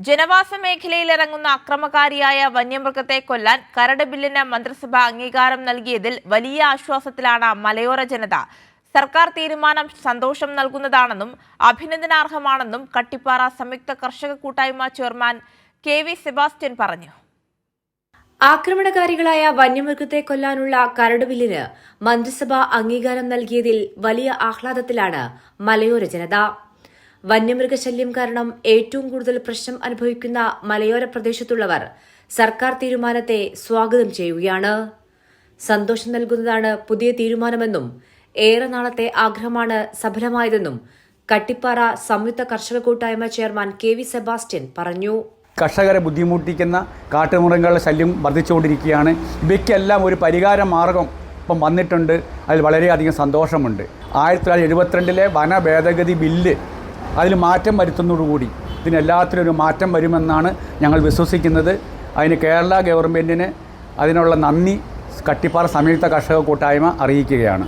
ജനവാസ മേഖലയിൽ ഇറങ്ങുന്ന അക്രമകാരിയായ വന്യമൃഗത്തെ കൊല്ലാൻ കരട് ബില്ലിന് മന്ത്രിസഭ അംഗീകാരം നൽകിയതിൽ വലിയ ആശ്വാസത്തിലാണ് മലയോര ജനത. സർക്കാർ തീരുമാനം സന്തോഷം നൽകുന്നതാണെന്നും അഭിനന്ദനാർഹമാണെന്നും കട്ടിപ്പാറ സംയുക്ത കർഷക കൂട്ടായ്മ ചെയർമാൻ കെ വി സെബാസ്റ്റ്യൻ പറഞ്ഞു. ആക്രമണകാരികളായ വന്യമൃഗത്തെ കൊല്ലാനുള്ള കരട് ബില്ലിന് മന്ത്രിസഭ അംഗീകാരം നൽകിയതിൽ വലിയ ആഹ്ലാദത്തിലാണ് മലയോര ജനത. വന്യമൃഗശല്യം കാരണം ഏറ്റവും കൂടുതൽ പ്രശ്നം അനുഭവിക്കുന്ന മലയോര പ്രദേശത്തുള്ളവർ സർക്കാർ തീരുമാനത്തെ സ്വാഗതം ചെയ്യുകയാണ്. സന്തോഷം നൽകുന്നതാണ് പുതിയ തീരുമാനമെന്നും ഏറെ നാളത്തെ ആഗ്രഹമാണ് സഫലമായതെന്നും കട്ടിപ്പാറ സംയുക്ത കർഷക കൂട്ടായ്മ ചെയർമാൻ കെ വി സെബാസ്റ്റ്യൻ പറഞ്ഞു. കർഷകരെ ബുദ്ധിമുട്ടിക്കുന്ന കാട്ടുമൃഗങ്ങളുടെ ശല്യം വർദ്ധിച്ചുകൊണ്ടിരിക്കുകയാണ്. ഇവയ്ക്കെല്ലാം ഒരു പരിഹാര മാർഗം ഇപ്പം വന്നിട്ടുണ്ട്. അതിൽ വളരെയധികം സന്തോഷമുണ്ട്. ആയിരത്തി തൊള്ളായിരത്തി എഴുപത്തിരണ്ടിലെ വന ഭേദഗതി ബില്ല് അതിൽ മാറ്റം വരുത്തുന്നതോടുകൂടി ഇതിനെല്ലാത്തിനും ഒരു മാറ്റം വരുമെന്നാണ് ഞങ്ങൾ വിശ്വസിക്കുന്നത്. അതിന് കേരള ഗവൺമെന്റിന് അതിനുള്ള നന്ദി കട്ടിപ്പാറ സംയുക്ത കർഷക കൂട്ടായ്മ അറിയിക്കുകയാണ്.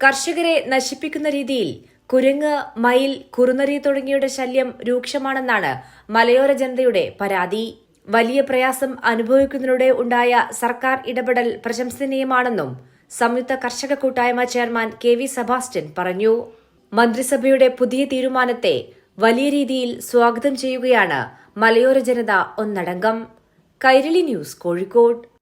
കർഷകരെ നശിപ്പിക്കുന്ന രീതിയിൽ കുരങ്ങ് മയിൽ കുറുനരി തുടങ്ങിയുടെ ശല്യം രൂക്ഷമാണെന്നാണ് മലയോര ജനതയുടെ പരാതി. വലിയ പ്രയാസം അനുഭവിക്കുന്നതിലൂടെ ഉണ്ടായ സർക്കാർ ഇടപെടൽ പ്രശംസനീയമാണെന്നും സംയുക്ത കർഷക കൂട്ടായ്മ ചെയർമാൻ കെ വി സെബാസ്റ്റ്യൻ പറഞ്ഞു. മന്ത്രിസഭയുടെ പുതിയ തീരുമാനത്തെ വലിയ രീതിയിൽ സ്വാഗതം ചെയ്യുകയാണ് മലയോര ജനത ഒന്നടങ്കം. കൈരളി ന്യൂസ് കോഴിക്കോട്.